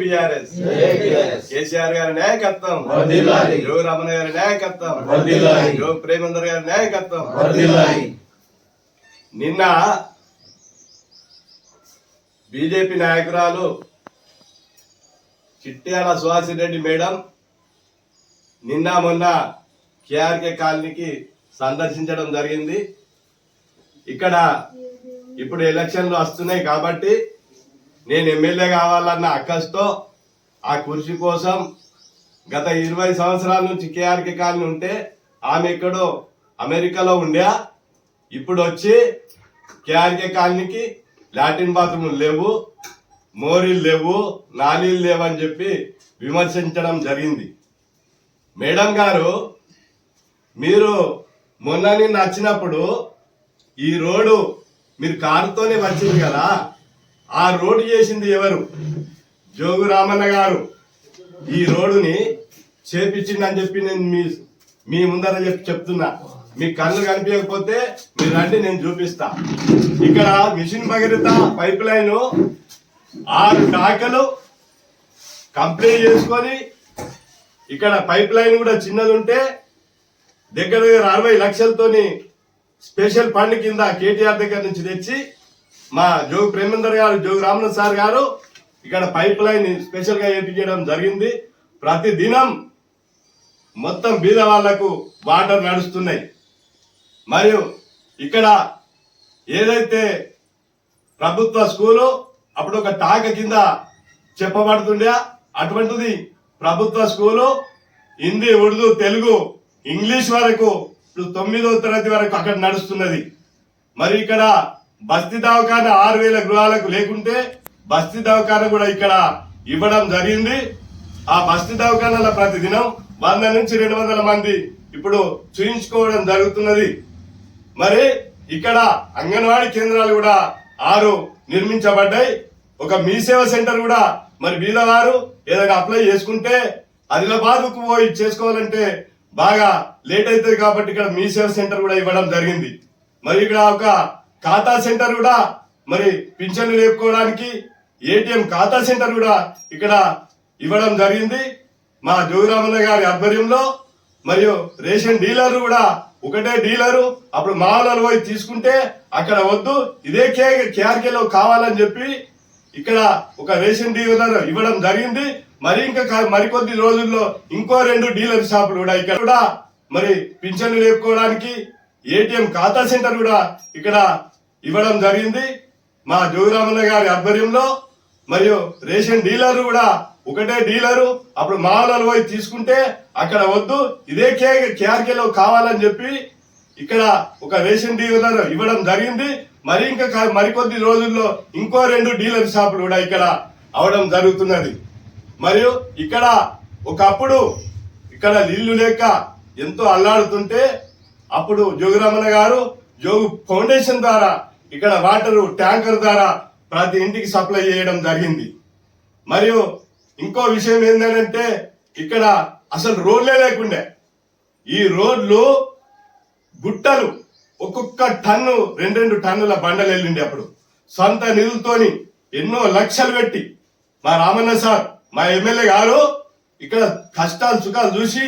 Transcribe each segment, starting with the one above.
బిఆర్ఎస్ కేసీఆర్ గారి నాయకత్వం. యోగి రమణ గారి నాయకత్వం. యోగి ప్రేమేందర్ గారి నాయకత్వం. నిన్న బీజేపీ నాయకురాలు చిట్యాల సుహాసిరెడ్డి రెడ్డి మేడం నిన్న మొన్న కేఆర్కే కాలనీకి సందర్శించడం జరిగింది ఇక్కడ ఇప్పుడు ఎలక్షన్లు వస్తున్నాయి కాబట్టి నేను ఎమ్మెల్యే కావాలన్న అక్కస్తో ఆ కుర్చీ కోసం గత ఇరవై సంవత్సరాల నుంచి కేఆర్కే కాలనీ ఉంటే ఆమె ఎక్కడో అమెరికాలో ఉండే. ఇప్పుడు వచ్చి కేఆర్కే కాలనీకి లాటిన్ బాత్రూమ్లు లేవు మోరీలు లేవు నాలీలు లేవు అని చెప్పి విమర్శించడం జరిగింది. మేడం గారు మీరు మొన్న నచ్చినప్పుడు వచ్చినప్పుడు ఈ రోడ్డు మీరు కారుతోనే వచ్చింది కదా? ఆ రోడ్డు చేసింది ఎవరు? జోగు రామన్న గారు. ఈ రోడ్డుని చేపించిందని చెప్పి నేను మీ మీ ముందర చెప్పి చెప్తున్నా. మీ కళ్ళు కనిపించకపోతే మీరు రండి నేను చూపిస్తా. ఇక్కడ మిషన్ భగీరథ పైప్ లైన్ ఆరు డాకలు కంప్లీట్ చేసుకొని ఇక్కడ పైప్ లైన్ కూడా చిన్నది ఉంటే దగ్గర దగ్గర అరవై లక్షలతోని స్పెషల్ ఫండ్ కింద కేటీఆర్ దగ్గర నుంచి తెచ్చి మా జోగు ప్రేమేందర్ గారు జోగు రామనాథ్ సార్ గారు ఇక్కడ పైప్ లైన్ స్పెషల్గా జరిగింది. ప్రతి దినం మొత్తం బీద వాళ్ళకు వాటర్ నడుస్తున్నాయి. మరియు ఇక్కడ ఏదైతే ప్రభుత్వ స్కూలు అప్పుడు ఒక టాక కింద చెప్పబడుతుండే అటువంటిది ప్రభుత్వ స్కూలు హిందీ ఉర్దూ తెలుగు ఇంగ్లీష్ వరకు ఇప్పుడు తొమ్మిదో తరగతి వరకు అక్కడ నడుస్తున్నది. మరి ఇక్కడ బస్తీ దవాఖాన ఆరు వేల గృహాలకు లేకుంటే బస్తీ దవాఖాన కూడా ఇక్కడ ఇవ్వడం జరిగింది. ఆ బస్తీ దవాఖానాల ప్రతిదినం వంద నుంచి రెండు వందల మంది ఇప్పుడు చూయించుకోవడం జరుగుతున్నది. మరి ఇక్కడ అంగన్వాడీ కేంద్రాలు కూడా ఆరు నిర్మించబడ్డాయి. ఒక మీ సేవ సెంటర్ కూడా మరి బీదవారు ఏదైనా అప్లై చేసుకుంటే ఆదిలాబాద్ పోయి చేసుకోవాలంటే బాగా లేట్ అవుతుంది కాబట్టి ఇక్కడ మీ సేవ సెంటర్ కూడా ఇవ్వడం జరిగింది. మరి ఇక్కడ ఒక ఖాతా సెంటర్ కూడా మరి పింఛన్లు లేపుకోవడానికి ఏటీఎం ఖాతా సెంటర్ కూడా ఇక్కడ ఇవ్వడం జరిగింది. మా జోగిరామన్న గారి ఆధ్వర్యంలో మరియు రేషన్ డీలర్ కూడా ఒకటే డీలరు. అప్పుడు మామూలు పోయి తీసుకుంటే అక్కడ వద్దు ఇదే కే కేఆర్కేలో కావాలని చెప్పి ఇక్కడ ఒక రేషన్ డీలర్ ఇవ్వడం జరిగింది. మరి ఇంకా మరికొద్ది రోజుల్లో ఇంకో రెండు డీలర్ షాపులు కూడా ఇక్కడ కూడా మరి పింఛన్లు లేపుకోవడానికి ఏటీఎం ఖాతా సెంటర్ కూడా ఇక్కడ ఇవ్వడం జరిగింది. మా జోగిరామన్న గారి ఆధ్వర్యంలో మరియు రేషన్ డీలర్ కూడా ఒకటే డీలరు. అప్పుడు మామూలు పోయి తీసుకుంటే అక్కడ వద్దు ఇదే కే కేఆర్కేలో కావాలని చెప్పి ఇక్కడ ఒక రేషన్ డీలర్ ఇవ్వడం జరిగింది. మరి ఇంకా మరికొద్ది రోజుల్లో ఇంకో రెండు డీలర్ షాపులు కూడా ఇక్కడ అవడం జరుగుతున్నది. మరియు ఇక్కడ ఒకప్పుడు ఇక్కడ ఇల్లు లేక ఎంతో అల్లాడుతుంటే అప్పుడు జోగురమణ గారు జోగు ఫౌండేషన్ ద్వారా ఇక్కడ వాటర్ ట్యాంకర్ ద్వారా ప్రతి ఇంటికి సప్లై చేయడం జరిగింది. మరియు ఇంకో విషయం ఏంటంటే ఇక్కడ అసలు రోడ్లే లేకుండే. ఈ రోడ్లు గుట్టలు ఒక్కొక్క టన్ను రెండు రెండు టన్నుల బండలు వెళ్ళిండే అప్పుడు. సొంత నిధులతోని ఎన్నో లక్షలు పెట్టి మా రామన్న సార్ మా ఎమ్మెల్యే గారు ఇక్కడ కష్టాలు సుఖాలు చూసి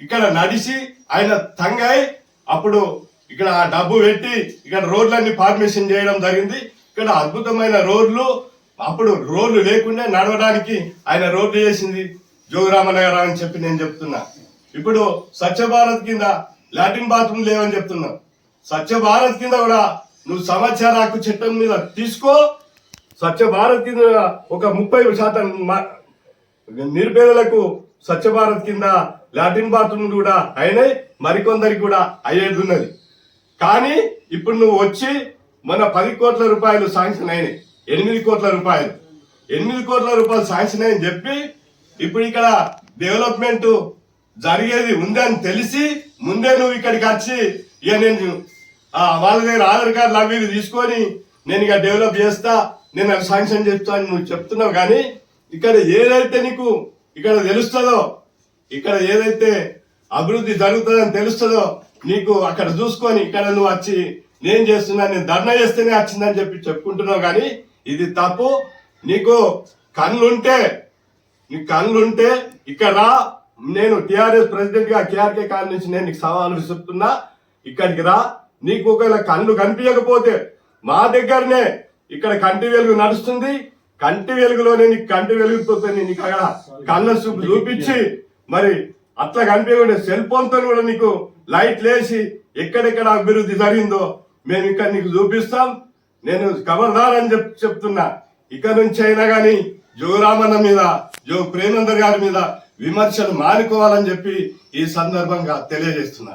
ఇక్కడ నడిచి ఆయన తంగాయి అప్పుడు ఇక్కడ ఆ డబ్బు పెట్టి ఇక్కడ రోడ్లన్నీ ఫార్మేషన్ చేయడం జరిగింది. ఇక్కడ అద్భుతమైన రోడ్లు అప్పుడు రోడ్లు లేకుండా నడవడానికి ఆయన రోడ్లు చేసింది జోగురామనగర్ అని చెప్పి నేను చెప్తున్నా. ఇప్పుడు స్వచ్ఛ భారత్ కింద లాటిన్ బాత్రూమ్ లేవని చెప్తున్నా. స్వచ్ఛ భారత్ కింద కూడా నువ్వు సమాచార హక్కు చట్టం మీద తీసుకో. స్వచ్ఛ భారత్ కింద ఒక ముప్పై శాతం మా- నిరుపేదలకు స్వచ్ఛ భారత్ కింద లాటిన్ బాత్రూమ్ కూడా అయినాయి. మరికొందరికి కూడా అయ్యేది ఉన్నది. కానీ ఇప్పుడు నువ్వు వచ్చి మన పది కోట్ల రూపాయలు శాంక్షన్ అయినాయి. ఎనిమిది కోట్ల రూపాయలు. ఎనిమిది కోట్ల రూపాయలు శాంక్షన్ అయ్యని చెప్పి ఇప్పుడు ఇక్కడ డెవలప్మెంట్ జరిగేది ఉందని తెలిసి ముందే నువ్వు ఇక్కడికి వచ్చి ఇక నేను వాళ్ళ దగ్గర ఆధార్ కార్డులు అవి ఇవి తీసుకొని నేను ఇక డెవలప్ చేస్తా నేను అవి శాంక్షన్ చేస్తా అని నువ్వు చెప్తున్నావు కానీ ఇక్కడ ఏదైతే నీకు ఇక్కడ తెలుస్తుందో ఇక్కడ ఏదైతే అభివృద్ధి జరుగుతుందని తెలుస్తుందో నీకు అక్కడ చూసుకొని ఇక్కడ నువ్వు వచ్చి నేను చేస్తున్నా నేను ధర్నా చేస్తేనే వచ్చిందని చెప్పి చెప్పుకుంటున్నావు కానీ ఇది తప్పు. నీకు కళ్ళుంటే నీ కళ్ళు ఉంటే ఇక్కడ రా. నేను టిఆర్ఎస్ ప్రెసిడెంట్గా కేఆర్కే కాల్ నుంచి నేను నీకు సవాలు విసురుతున్నా. ఇక్కడికి రా. నీకు ఒకవేళ కళ్ళు కనిపించకపోతే మా దగ్గరనే ఇక్కడ కంటి వెలుగు నడుస్తుంది. కంటి వెలుగులోనే నీకు కంటి వెలుగుతో నీకు అక్కడ కళ్ళ చూపు చూపించి మరి అట్లా కనిపించకుండా సెల్ ఫోన్తో కూడా నీకు లైట్ లేసి ఎక్కడెక్కడ అభివృద్ధి జరిగిందో మేము ఇక్కడ నీకు చూపిస్తాం. నేను ఖబర్దార్ అని చెప్ చెప్తున్నా. ఇక నుంచి అయినా గాని జోరామన్న మీద జో ప్రేమందర్ గారి మీద విమర్శలు మానుకోవాలని చెప్పి ఈ సందర్భంగా తెలియజేస్తున్నా.